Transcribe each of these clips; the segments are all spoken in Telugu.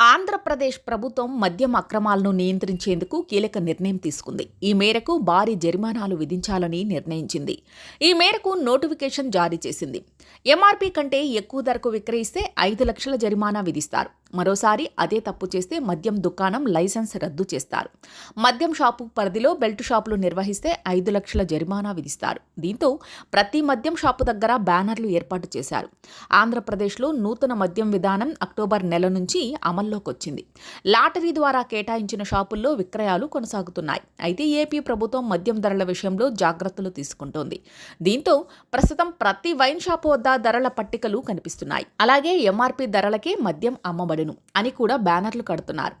ఆంధ్రప్రదేశ్ ప్రభుత్వం మద్యం అక్రమాలను నియంత్రించేందుకు కీలక నిర్ణయం తీసుకుంది. ఈ మేరకు భారీ జరిమానాలు విధించాలని నిర్ణయించింది. ఈ మేరకు నోటిఫికేషన్ జారీ చేసింది. ఎంఆర్పీ కంటే ఎక్కువ ధరకు విక్రయిస్తే ఐదు లక్షల జరిమానా విధిస్తారు. మరోసారి అదే తప్పు చేస్తే మద్యం దుకాణం లైసెన్స్ రద్దు చేస్తారు. మద్యం షాపు పరిధిలో బెల్ట్ షాపులు నిర్వహిస్తే ఐదు లక్షల జరిమానా విధిస్తారు. దీంతో ప్రతి మద్యం షాపు దగ్గర బ్యానర్లు ఏర్పాటు చేశారు. ఆంధ్రప్రదేశ్లో నూతన మద్యం విధానం అక్టోబర్ నెల నుంచి అమల్లోకి వచ్చింది లాటరీ ద్వారా కేటాయించిన షాపుల్లో విక్రయాలు కొనసాగుతున్నాయి. అయితే ఏపీ ప్రభుత్వం మద్యం ధరల విషయంలో జాగ్రత్తలు తీసుకుంటోంది. దీంతో ప్రస్తుతం ప్రతి వైన్ షాపు వద్ద ధరల పట్టికలు కనిపిస్తున్నాయి. అలాగే ఎంఆర్పీ ధరలకే మద్యం అమ్మబడి ఉండెను అని కూడా బ్యానర్లు కడుతున్నారు.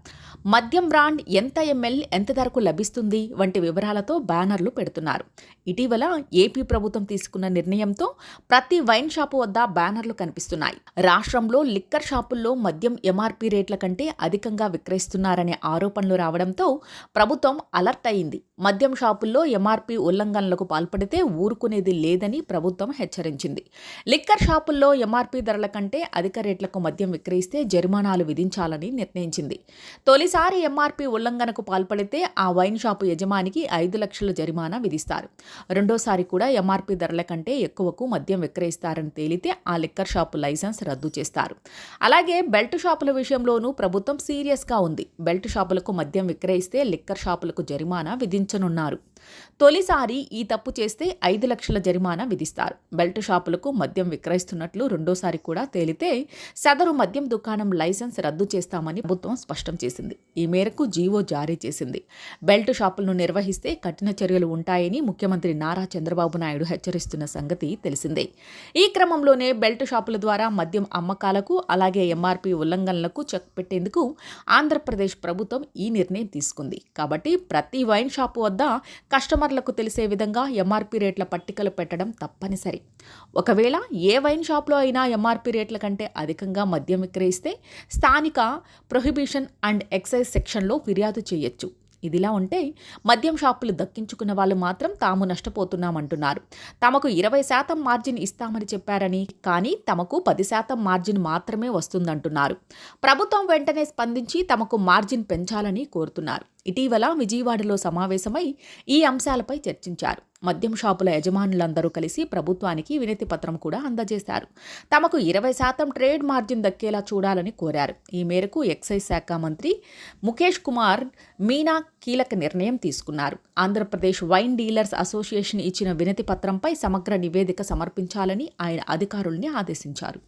మద్యం బ్రాండ్ ఎంత ఎంఎల్ ఎంత ధరకు లభిస్తుంది వంటి వివరాలతో బ్యానర్లు పెడుతున్నారు. ఇటీవల ఏపీ ప్రభుత్వం తీసుకున్న నిర్ణయంతో ప్రతి వైన్ షాపు వద్ద బ్యానర్లు కనిపిస్తున్నాయి. రాష్ట్రంలో లిక్కర్ షాపుల్లో మద్యం ఎంఆర్పీ రేట్ల కంటే అధికంగా విక్రయిస్తున్నారనే ఆరోపణలు రావడంతో ప్రభుత్వం అలర్ట్ అయింది. మద్యం షాపుల్లో ఎంఆర్పీ ఉల్లంఘనలకు పాల్పడితే ఊరుకునేది లేదని ప్రభుత్వం హెచ్చరించింది. లిక్కర్ షాపుల్లో ఎంఆర్పీ ధరల కంటే అధిక రేట్లకు మద్యం విక్రయిస్తే జరిమానా జరిమానాలు విధించాలని నిర్ణయించింది. తొలిసారి ఎంఆర్పీ ఉల్లంఘనకు పాల్పడితే ఆ వైన్ షాపు యజమానికి ఐదు లక్షల జరిమానా విధిస్తారు. రెండోసారి కూడా ఎంఆర్పీ ధరల కంటే ఎక్కువకు మద్యం విక్రయిస్తారని తేలితే ఆ లిక్కర్ షాపు లైసెన్స్ రద్దు చేస్తారు. అలాగే బెల్ట్ షాపుల విషయంలోనూ ప్రభుత్వం సీరియస్గా ఉంది. బెల్ట్ షాపులకు మద్యం విక్రయిస్తే లిక్కర్ షాపులకు జరిమానా విధించనున్నారు. తొలిసారి ఈ తప్పు చేస్తే ఐదు లక్షల జరిమానా విధిస్తారు. బెల్ట్ షాపులకు మద్యం విక్రయిస్తున్నట్లు రెండోసారి కూడా తేలితే సదరు మద్యం దుకాణం లైసెన్స్ రద్దు చేస్తామని ప్రభుత్వం స్పష్టం చేసింది. ఈ మేరకు జీవో జారీ చేసింది. బెల్ట్ షాపులను నిర్వహిస్తే కఠిన చర్యలు ఉంటాయని ముఖ్యమంత్రి నారా చంద్రబాబు నాయుడు హెచ్చరిస్తున్న సంగతి తెలిసిందే. ఈ క్రమంలోనే బెల్ట్ షాపుల ద్వారా మద్యం అమ్మకాలకు అలాగే ఎంఆర్పి ఉల్లంఘనలకు చెక్ పెట్టేందుకు ఆంధ్రప్రదేశ్ ప్రభుత్వం ఈ నిర్ణయం తీసుకుంది. కాబట్టి ప్రతి వైన్ షాపు వద్ద కస్టమర్లకు తెలిసే విధంగా ఎంఆర్పీ రేట్ల పట్టికలు పెట్టడం తప్పనిసరి. ఒకవేళ ఏ వైన్ షాప్లో అయినా ఎంఆర్పీ రేట్ల కంటే అధికంగా మద్యం విక్రయిస్తే స్థానిక ప్రొహిబిషన్ అండ్ ఎక్సైజ్ సెక్షన్లో ఫిర్యాదు చేయొచ్చు. ఇదిలా ఉంటే మద్యం షాపులు దక్కించుకున్న వాళ్ళు మాత్రం తాము నష్టపోతున్నామంటున్నారు. తమకు ఇరవై శాతం మార్జిన్ ఇస్తామని చెప్పారని కానీ తమకు పది శాతం మార్జిన్ మాత్రమే వస్తుందంటున్నారు. ప్రభుత్వం వెంటనే స్పందించి తమకు మార్జిన్ పెంచాలని కోరుతున్నారు. ఇటీవల విజయవాడలో సమావేశమై ఈ అంశాలపై చర్చించారు. మద్యం షాపుల యజమానులందరూ కలిసి ప్రభుత్వానికి వినతి పత్రం కూడా అందజేశారు. తమకు ఇరవై శాతం ట్రేడ్ మార్జిన్ దక్కేలా చూడాలని కోరారు. ఈ మేరకు ఎక్సైజ్ శాఖ మంత్రి ముఖేష్ కుమార్ మీనా కీలక నిర్ణయం తీసుకున్నారు. ఆంధ్రప్రదేశ్ వైన్ డీలర్స్ అసోసియేషన్ ఇచ్చిన వినతి పత్రంపై సమగ్ర నివేదిక సమర్పించాలని ఆయన అధికారుల్ని ఆదేశించారు.